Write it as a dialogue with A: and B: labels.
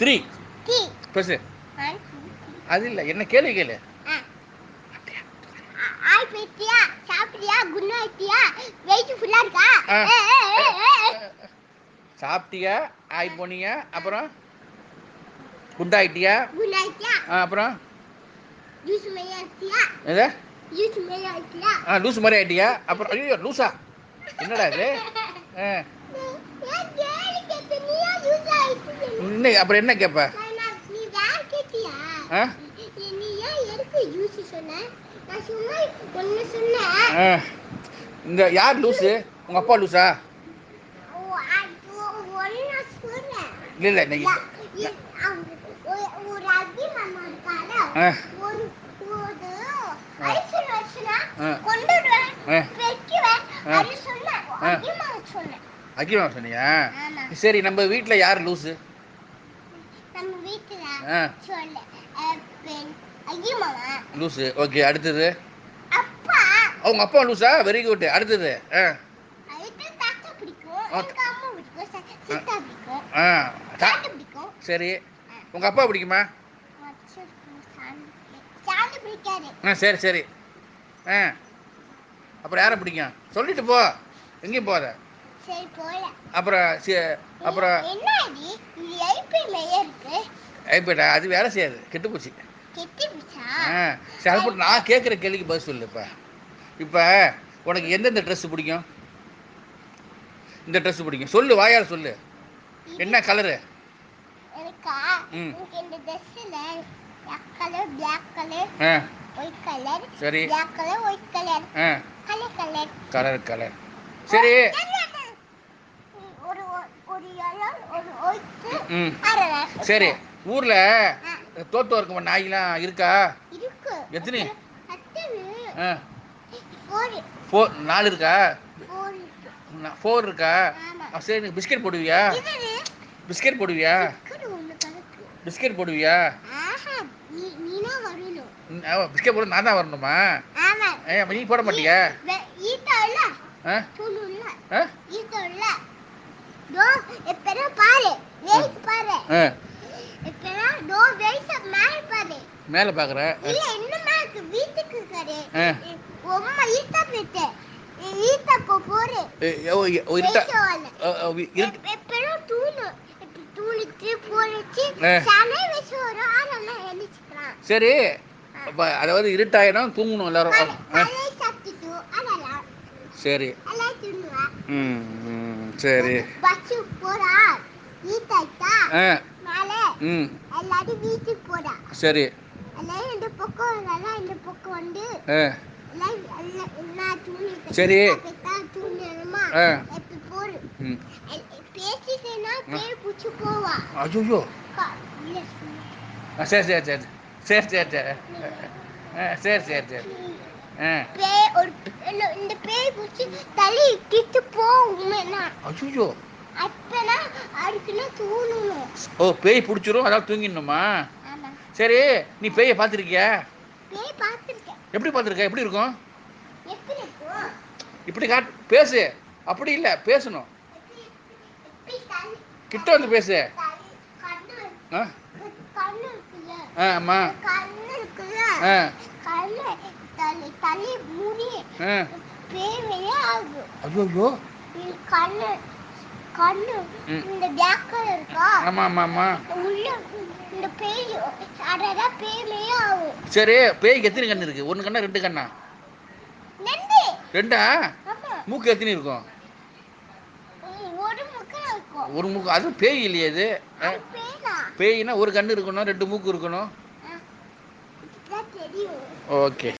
A: Three பேசு அது இல்லை. என்ன கேள்வி கேளு.
B: ஆ. ஆய் பேட்டியா சாப்பிட்டியா? குட் நைட்டியா வெயிட் ஃபுல்லா இருக்கா.
A: சாப்பிட்டியா? ஆய் போனியா அப்புறம்? குண்டாயிட்டியா? ஆ, அப்புறம்?
B: ஆயிட்டியா?
A: எது?
B: ஆயிட்டியா?
A: ஆ லூஸ் மாதிரி ஆயிட்டியா? அப்புறம் ஐயோ லூசா. என்னடா இது? ஆ. என்ன அப்புறம் என்ன கேட்ப
B: நீ வேற கேட்டியா
A: ஆ?
B: நீ ஏன் எதுக்கு சொன்ன நான் சும்மா சொன்னேன்
A: ஆ. இந்த யார் லூஸு உங்கள் அப்பா லூஸா
B: ஓ அது ஒன்னு கொண்டு சொன்னேன்
A: இல்லை இல்லை அக்கிமா சொன்னியா? சரி நம்ம வீட்டில் யார் லூஸு லூஸு ஓகே அடுத்தது?
B: அப்பா.
A: அவங்க அப்பா லூஸா வெரி குட் அடுத்தது? சரி. உங்கள் அப்பா பிடிக்குமா? ஆ சரி சரி. ஆ. அப்புறம் யாரை பிடிக்கும்? சொல்லிட்டு போ. எங்கேயும்
B: போல
A: அப்புறம் அப்புறம் அது வேலை செய்யாது. கெட்டு போச்சு. சரி போட்டு நான் கேட்குற கேள்விக்கு பதில் சொல்லு இப்போ. இப்போ உனக்கு எந்தெந்த ட்ரெஸ் பிடிக்கும்? இந்த ட்ரெஸ் பிடிக்கும். சொல்லு வாயால் சொல்லு. என்ன கலரு சரி.
B: கலர் கலர்
A: சரி
B: ஒரு ஒரு yellow, ஒரு ஒயிட்
A: ம்
B: அரை
A: சரி ஊரில் தோத்து இருக்க நாய்லாம் இருக்கா?
B: இருக்கு.
A: எத்தனை?
B: ஃபோர்
A: நாலு இருக்கா?
B: ஃபோர் இருக்கு?
A: சரி பிஸ்கெட் போடுவியா? பிஸ்கெட் போடுவியா? பிஸ்கெட் போடுவியா? பிஸ்கெட் போட நான் தான் வரணுமா?
B: ஆமா.
A: ஏ நீ போட மாட்டியா? ஆ
B: துணு இல்ல
A: ஆ
B: ஈட்டா இல்ல தோ எப்பறம் பாரு வெயிட் பாரு.
A: ஆ.
B: எப்பறம் தோ வெயிட் மேல பாரு.
A: மேலே பார்க்குறேன்
B: இல்ல இன்னும் மேல வீட்டுக்கு
A: ஆ.
B: உம்மா ஈட்டா போயிட்டு ஈட்டா போ வரல
A: ஓ, இருட்டு.
B: எப்பறம் தூணு? தூணிட்டு போறச்சு
A: ஆ.
B: சனை வச்சு வரும் அதெல்லாம் எழுச்சிக்கலாம்.
A: சரி. அதாவது இருட்டாயிடும் தூங்கணும் எல்லாரும். சரி. ம், சரி. ம்.
B: எல்லாரும் வீட்டுக்கு போறா.
A: சரி.
B: எல்லாரும் இந்த பக்கம் எல்லாம் இந்த பக்கம் வந்து
A: ஆ.
B: எல்லாம் எல்லாம் எல்லா துணி
A: சரி. ஐயோ. ஆ. சரி சரி சரி. சரி சரி சரி. ஆ சரி சரி சரி. ஆ.
B: இந்த பேய் பூச்சி தள்ளி போகுமேனா
A: ஐயோ ஓ பேய் பிடிச்சிரும் அதாவது தூங்கிடணுமா?
B: ஆமா.
A: சரி நீ பேயை பார்த்துருக்கியா? எப்படி பார்த்துருக்க? எப்படி இருக்கும்? இப்படி காட் பேசு. அப்படி இல்லை பேசணும். கிட்ட வந்து பேசு. ஆ.
B: கண்ணு இருக்குல்ல?
A: ஆ ஆமாம்
B: கண்ணு இருக்குல்ல?
A: ஆ.
B: கண்ணு தள்ளி தள்ளி மூடி
A: ஆ.
B: பேய் வெளியே ஆகும்.
A: ஐயோ
B: கண்ணு கண்ணு. இந்த பிளாக் கலர் இருக்கா?
A: ஆமாம் ஆமாம் ஆமாம்
B: உள்ள இந்த பேய் அதான் பேய் ஆகும்
A: சரி பேய்க்கு எத்தனை கண்ணு இருக்கு? ஒன்று கண்ணா ரெண்டு கண்ணா? ரெண்டா.
B: ஆமா.
A: மூக்கு எத்தனை இருக்கும்?
B: ஒரு
A: மூக்கு அது பேய் இல்லையே இது. பேய்னா ஒரு கண்ணு இருக்கணும் ரெண்டு மூக்கு இருக்கணும். ஓகே.